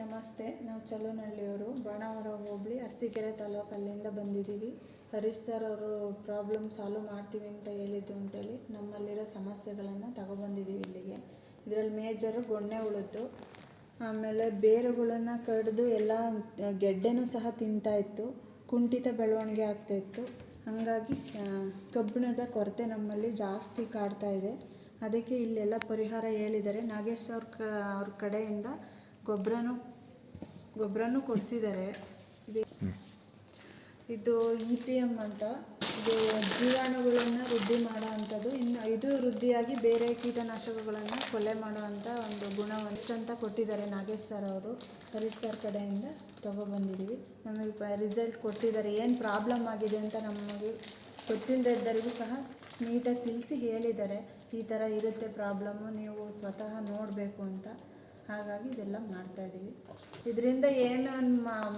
ನಮಸ್ತೆ. ನಾವು ಚಲೋನಹಳ್ಳಿಯವರು. ಬಾಣಾವರ ಹೋಬಳಿ, ಅರಸೀಕೆರೆ ತಾಲೂಕು ಅಲ್ಲಿಂದ ಬಂದಿದ್ದೀವಿ. ಹರೀಶ್ ಸರ್ ಅವರು ಪ್ರಾಬ್ಲಮ್ ಸಾಲ್ವ್ ಮಾಡ್ತೀವಿ ಅಂತ ಹೇಳಿದ್ದು ಅಂತೇಳಿ ನಮ್ಮಲ್ಲಿರೋ ಸಮಸ್ಯೆಗಳನ್ನು ತಗೊಬಂದಿದ್ದೀವಿ ಇಲ್ಲಿಗೆ. ಇದರಲ್ಲಿ ಮೇಜರು ಗೊಣ್ಣೆ ಉಳಿತು ಆಮೇಲೆ ಬೇರುಗಳನ್ನು ಕಡಿದು ಎಲ್ಲ ಗೆಡ್ಡೆನೂ ಸಹ ತಿಂತಾ ಇತ್ತು. ಕುಂಠಿತ ಬೆಳವಣಿಗೆ ಆಗ್ತಾಯಿತ್ತು ಹಾಗಾಗಿ ಕಬ್ಬಿಣದ ಕೊರತೆ ನಮ್ಮಲ್ಲಿ ಜಾಸ್ತಿ ಕಾಡ್ತಾ ಇದೆ. ಅದಕ್ಕೆ ಇಲ್ಲೆಲ್ಲ ಪರಿಹಾರ ಹೇಳಿದ್ದಾರೆ. ನಾಗೇಶ್ ಅವ್ರ ಕ, ಅವ್ರ ಕಡೆಯಿಂದ ಗೊಬ್ಬರನೂ ಗೊಬ್ಬರನೂ ಕೊಡಿಸಿದ್ದಾರೆ. ಇದು ಇದು ಇ ಪಿ ಎಂ ಅಂತ. ಇದು ಜೀವಾಣುಗಳನ್ನು ವೃದ್ಧಿ ಮಾಡೋ ಅಂಥದ್ದು ಇನ್ನು ಇದು ವೃದ್ಧಿಯಾಗಿ ಬೇರೆ ಕೀಟನಾಶಕಗಳನ್ನು ಕೊಲೆ ಮಾಡೋ ಅಂಥ ಒಂದು ಗುಣ ಅಂತ ಕೊಟ್ಟಿದ್ದಾರೆ ನಾಗೇಶ್ ಸರ್ ಅವರು. ಹರೀಶ್ ಸರ್ ಕಡೆಯಿಂದ ತೊಗೊಬಂದಿದ್ದೀವಿ. ನಮಗೆ ಪ ರಿಸಲ್ಟ್ ಕೊಟ್ಟಿದ್ದಾರೆ. ಏನು ಪ್ರಾಬ್ಲಮ್ ಆಗಿದೆ ಅಂತ ನಮಗೆ ಗೊತ್ತಿಲ್ಲದೆ ಇದ್ದವರಿಗೂ ಸಹ ನೀಟಾಗಿ ತಿಳಿಸಿ ಹೇಳಿದ್ದಾರೆ. ಈ ಥರ ಇರುತ್ತೆ ಪ್ರಾಬ್ಲಮ್ಮು. ನೀವು ಸ್ವತಃ ನೋಡಬೇಕು ಅಂತ. ಹಾಗಾಗಿ ಇದೆಲ್ಲ ಮಾಡ್ತಾಯಿದ್ದೀವಿ ಇದರಿಂದ ಏನು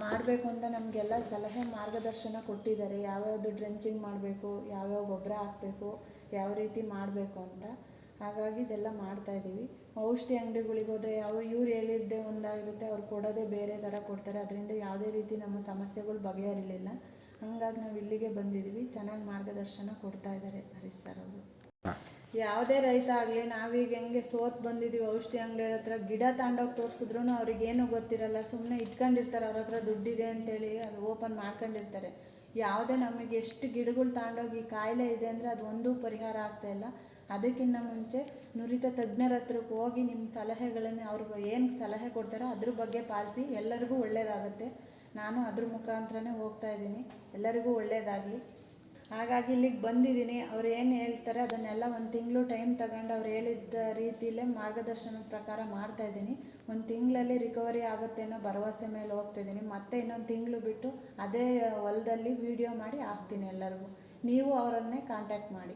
ಮಾಡಬೇಕು ಅಂತ ನಮಗೆಲ್ಲ ಸಲಹೆ ಮಾರ್ಗದರ್ಶನ ಕೊಟ್ಟಿದ್ದಾರೆ. ಯಾವ್ಯಾವುದು ಡ್ರೆಂಚಿಂಗ್ ಮಾಡಬೇಕು, ಯಾವ್ಯಾವ ಗೊಬ್ಬರ ಹಾಕಬೇಕು, ಯಾವ ರೀತಿ ಮಾಡಬೇಕು ಅಂತ. ಹಾಗಾಗಿ ಇದೆಲ್ಲ ಮಾಡ್ತಾಯಿದ್ದೀವಿ ಔಷಧಿ ಅಂಗಡಿಗಳಿಗೆ ಹೋದರೆ ಯಾವ, ಇವ್ರು ಹೇಳಿದ್ದೇ ಒಂದಾಗಿರುತ್ತೆ. ಅವ್ರು ಕೊಡೋದೇ ಬೇರೆ ಥರ ಕೊಡ್ತಾರೆ. ಅದರಿಂದ ಯಾವುದೇ ರೀತಿ ನಮ್ಮ ಸಮಸ್ಯೆಗಳು ಬಗೆಹರಿಲಿಲ್ಲ. ಹಾಗಾಗಿ ನಾವು ಇಲ್ಲಿಗೆ ಬಂದಿದ್ದೀವಿ. ಚೆನ್ನಾಗಿ ಮಾರ್ಗದರ್ಶನ ಕೊಡ್ತಾ ಇದ್ದಾರೆ ಹರೀಶ್ ಸರ್ ಅವರು. ಯಾವುದೇ ರೈತ ಆಗಲಿ, ನಾವೀಗ ಹೆಂಗೆ ಸೋತ್ ಬಂದಿದ್ದೀವಿ ಔಷಧಿ ಅಂಗಡಿ ಹತ್ರ ಗಿಡ ತಗೊಂಡೋಗಿ ತೋರಿಸಿದ್ರು ಅವ್ರಿಗೇನು ಗೊತ್ತಿರಲ್ಲ. ಸುಮ್ಮನೆ ಇಟ್ಕೊಂಡಿರ್ತಾರೆ ಅವ್ರ ಹತ್ರ ದುಡ್ಡಿದೆ ಅಂತೇಳಿ ಅದು ಓಪನ್ ಮಾಡ್ಕೊಂಡಿರ್ತಾರೆ. ಯಾವುದೇ ನಮಗೆ ಎಷ್ಟು ಗಿಡಗಳು ತಗೊಂಡೋಗಿ ಕಾಯಿಲೆ ಇದೆ ಅಂದರೆ ಅದು ಒಂದೂ ಪರಿಹಾರ ಆಗ್ತಾಯಿಲ್ಲ ಅದಕ್ಕಿಂತ ಮುಂಚೆ ನುರಿತ ತಜ್ಞರ ಹತ್ರಕ್ಕೆ ಹೋಗಿ ನಿಮ್ಮ ಸಲಹೆಗಳನ್ನು ಅವ್ರಿಗೆ ಏನು ಸಲಹೆ ಕೊಡ್ತಾರೋ ಅದ್ರ ಬಗ್ಗೆ ಪಾಲಿಸಿ ಎಲ್ಲರಿಗೂ ಒಳ್ಳೆಯದಾಗುತ್ತೆ ನಾನು ಅದ್ರ ಮುಖಾಂತರನೇ ಹೋಗ್ತಾ ಇದ್ದೀನಿ. ಎಲ್ಲರಿಗೂ ಒಳ್ಳೆಯದಾಗಲಿ ಹಾಗಾಗಿ ಇಲ್ಲಿಗೆ ಬಂದಿದ್ದೀನಿ. ಅವ್ರು ಏನು ಹೇಳ್ತಾರೆ ಅದನ್ನೆಲ್ಲ ಒಂದು ತಿಂಗಳು ಟೈಮ್ ತಗೊಂಡು ಅವ್ರು ಹೇಳಿದ್ದ ರೀತಿಯಲ್ಲೇ ಮಾರ್ಗದರ್ಶನದ ಪ್ರಕಾರ ಮಾಡ್ತಾಯಿದ್ದೀನಿ ಒಂದು ತಿಂಗಳಲ್ಲಿ ರಿಕವರಿ ಆಗುತ್ತೆ ಅನ್ನೋ ಭರವಸೆ ಮೇಲೆ ಹೋಗ್ತಿದ್ದೀನಿ ಮತ್ತೆ ಇನ್ನೊಂದು ತಿಂಗಳು ಬಿಟ್ಟು ಅದೇ ಹೊಲದಲ್ಲಿ ವೀಡಿಯೋ ಮಾಡಿ ಹಾಕ್ತೀನಿ ಎಲ್ಲರಿಗೂ. ನೀವು ಅವರನ್ನೇ ಕಾಂಟ್ಯಾಕ್ಟ್ ಮಾಡಿ.